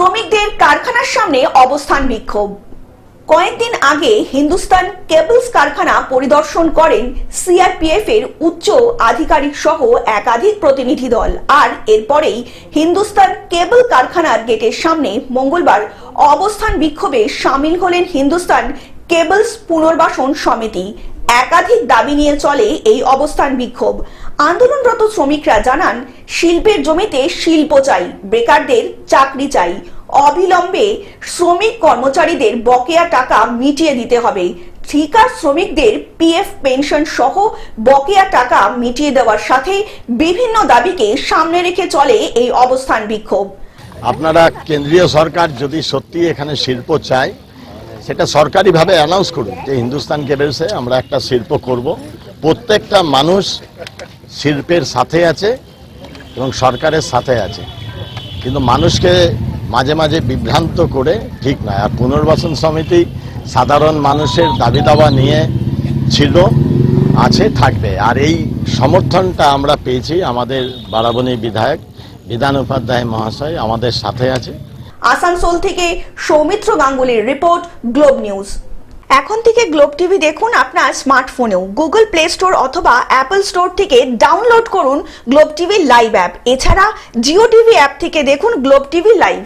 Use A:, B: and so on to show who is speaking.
A: শ্রমিকদের কারখানার সামনে অবস্থান বিক্ষোভ। কয়েকদিন আগে হিন্দুস্তান কেবলস কারখানা পরিদর্শন করেন সিআরপিএফ এর উচ্চ আধিকারিক সহ একাধিক প্রতিনিধি দল। আর এরপরেই হিন্দুস্তান কেবল কারখানার গেটের সামনে মঙ্গলবার অবস্থান বিক্ষোভে সামিল হলেন হিন্দুস্তান কেবলস পুনর্বাসন সমিতি। একাধিক দাবি নিয়ে চলে এই অবস্থান বিক্ষোভ। আন্দোলনরত শ্রমিকরা জানান, শিল্পের জমিতে শিল্প চাই, বেকারদের চাকরি চাই। অবিলম্বে শ্রমিক কর্মচারীদের বকেয়া টাকা মিটিয়ে দিতে হবে। ঠিকা শ্রমিকদের পিএফ পেনশন সহ বকেয়া টাকা মিটিয়ে দেওয়ার সাথে বিভিন্ন দাবিকে সামনে রেখে চলে এই অবস্থান বিক্ষোভ।
B: আপনারা কেন্দ্রীয় সরকার যদি সত্যি এখানে শিল্প চায় সেটা সরকারিভাবে অ্যানাউন্স করুন যে হিন্দুস্তান কেবলসে আমরা একটা শিল্প করব। প্রত্যেকটা মানুষ শিল্পের সাথে আছে এবং সরকারের সাথে আছে। কিন্তু মানুষকে মাঝে মাঝে বিভ্রান্ত করে ঠিক নয় আর পুনর্বাসন সমিতি সাধারণ মানুষের দাবি দাবা নিয়ে ছিল, আছে, থাকবে। আর এই সমর্থনটা আমরা পেয়েছি আমাদের বারাবণী বিধায়ক, বিধান উপাধ্যায় মহাশয় আমাদের সাথে আছে।
A: আসানসোল থেকে সৌমিত্র গাঙ্গুলির রিপোর্ট, গ্লোব নিউজ। এখন থেকে গ্লোব টিভি দেখুন আপনার স্মার্টফোনেও। গুগল প্লে স্টোর অথবা অ্যাপল স্টোর থেকে ডাউনলোড করুন গ্লোব টিভি লাইভ অ্যাপ। এছাড়া জিও টিভি অ্যাপ থেকে দেখুন গ্লোব টিভি লাইভ।